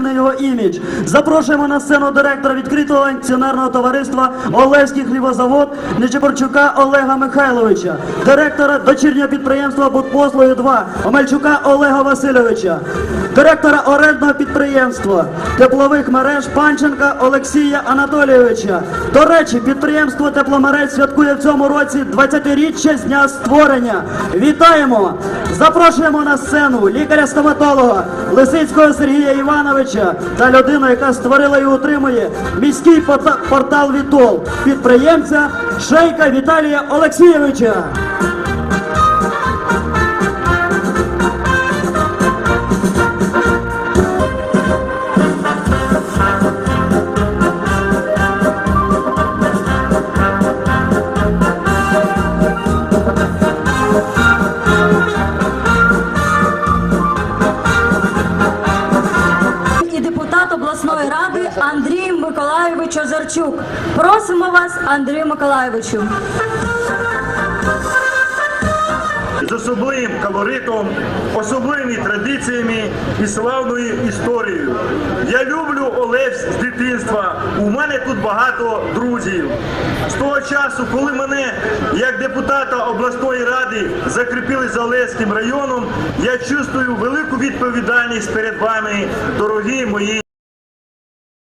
негативний його імідж. Запрошуємо на сцену директора відкритого акціонерного товариства Олевський хлібозавод Нечепорчука Олега Михайловича, директора дочірнього підприємства Будпослуги 2 Омельчука Олега Васильовича, директора орендного підприємства теплових мереж Панченка Олексія Анатолійовича. До речі, підприємство тепломереж святкує в цьому році 20-річчя з дня створення. Вітаємо! Запрошуємо на сцену лікаря-стоматолога Лисицького Сергія Івановича та людина, яка створила і утримує міський портал Вітол, підприємця Шейка Віталія Олексійовича. Андрій Миколайович Озерчук. Просимо вас, Андрію Миколайовичу. з особливим колоритом, особливими традиціями і славною історією. Я люблю Олевськ з дитинства. У мене тут багато друзів. З того часу, коли мене як депутата обласної ради закріпили за Олевським районом, я чувствую велику відповідальність перед вами, дорогі мої.